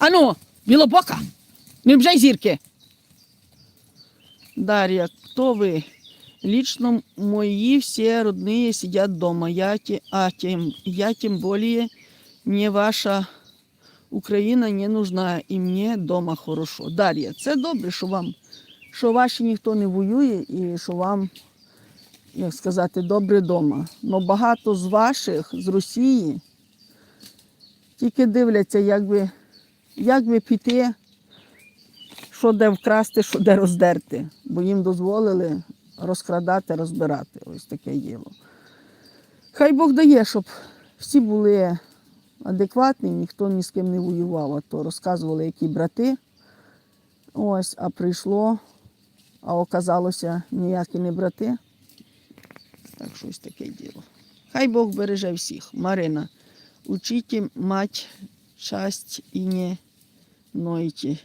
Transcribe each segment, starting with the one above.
Ану, білобока, не бжай зірки. Дарья, кто вы? Лично мои все родные сидят дома. Я, а тем, я тем более мне ваша Україна не нужна і мені дома хорошо. Дар'я, це добре, що вам, що ваші ніхто не воює і що вам, як сказати, добре дома. Но багато з ваших з Росії тільки дивляться, як би, як би піти, що де вкрасти, що де роздерти, бо їм дозволили розкрадати, розбирати. Ось таке діло. Хай Бог дає, щоб всі були адекватний, ніхто ні з ким не воював, а то розказували, які брати. Ось, а прийшло, а оказалося ніякі не брати. Так щось таке діло. Хай Бог береже всіх. Марина, учите мать часть і не нойте.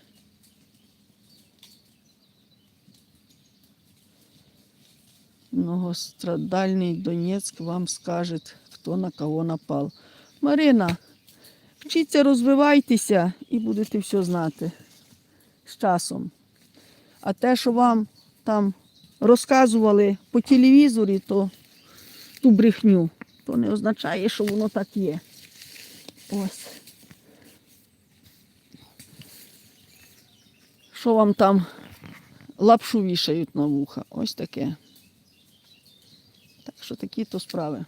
Многострадальный Донецк вам скажет, хто на кого напал. Марина, вчіться, розвивайтеся і будете все знати з часом. А те, що вам там розказували по телевізорі, то ту брехню, то не означає, що воно так є. Ось. Що вам там лапшу вішають на вуха? Ось таке. Так що такі то справи.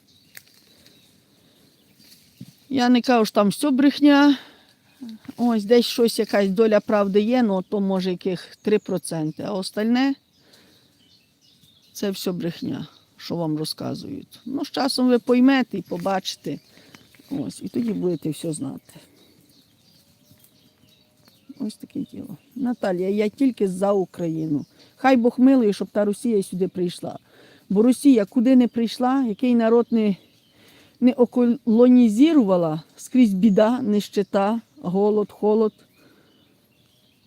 Я не кажу, що там все брехня. Ось десь щось, якась доля правди є, ну то може яких 3%. А остальне це все брехня, що вам розказують. Ну, з часом ви поймете і побачите. Ось, і тоді будете все знати. Ось таке діло. Наталія, я тільки за Україну. Хай Бог милує, щоб та Росія сюди прийшла. Бо Росія куди не прийшла, який народ не, не околонізувала, скрізь біда, нищета, голод, холод.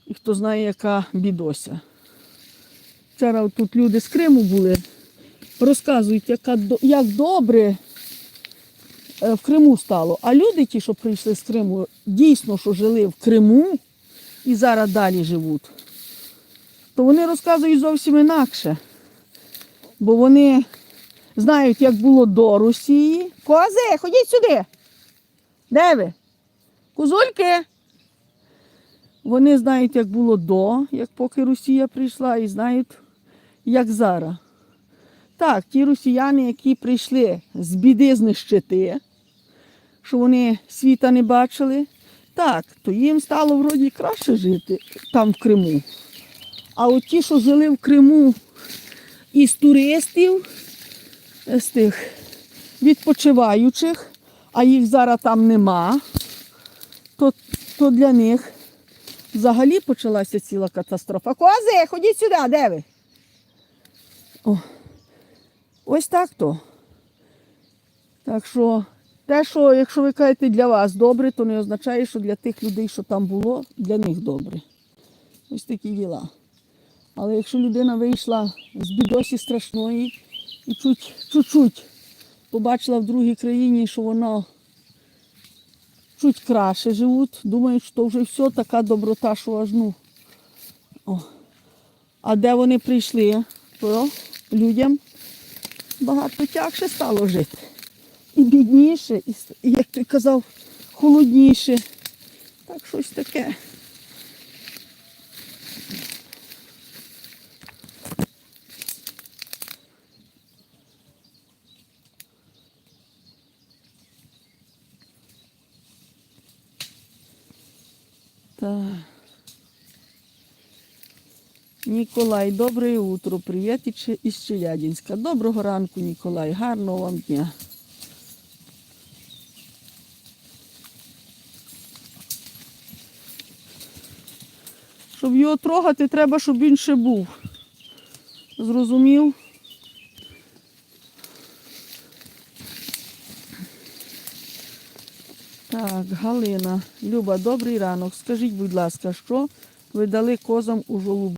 І хто знає, яка бідося. Вчора тут люди з Криму були, розказують, яка, як добре е, в Криму стало. А люди, ті, що прийшли з Криму, дійсно, що жили в Криму і зараз далі живуть, то вони розказують зовсім інакше. Бо вони знають, як було до Росії. Кози, ходіть сюди. Де ви? Кузульки. Вони знають, як було до, як поки Росія прийшла, і знають, як зараз. Так, ті росіяни, які прийшли з біди знищити, що вони світа не бачили, так, то їм стало вроді краще жити там в Криму. А от ті, що жили в Криму із туристів, з тих відпочиваючих, а їх зараз там нема, то, то для них взагалі почалася ціла катастрофа. Кози, ходіть сюди, де ви? О, ось так то. Так що, те, що, якщо ви кажете для вас добре, то не означає, що для тих людей, що там було, для них добре. Ось такі діла. Але якщо людина вийшла з бідосі страшної і чуть, чуть-чуть побачила в другій країні, що воно чуть краще живуть, думають, що вже все, така доброта, що аж ну. О. А де вони прийшли, то людям багато тягше стало жити. І бідніше, і, як ти казав, холодніше. Так щось таке. Так. Ніколай, добре утро. Привіт із- Челядінська. Доброго ранку, Ніколай. Гарного вам дня. Щоб його трогати, треба, щоб він ще був. Зрозумів? Так, Галина. Люба, добрий ранок. Скажіть, будь ласка, що ви дали козам у жолуб?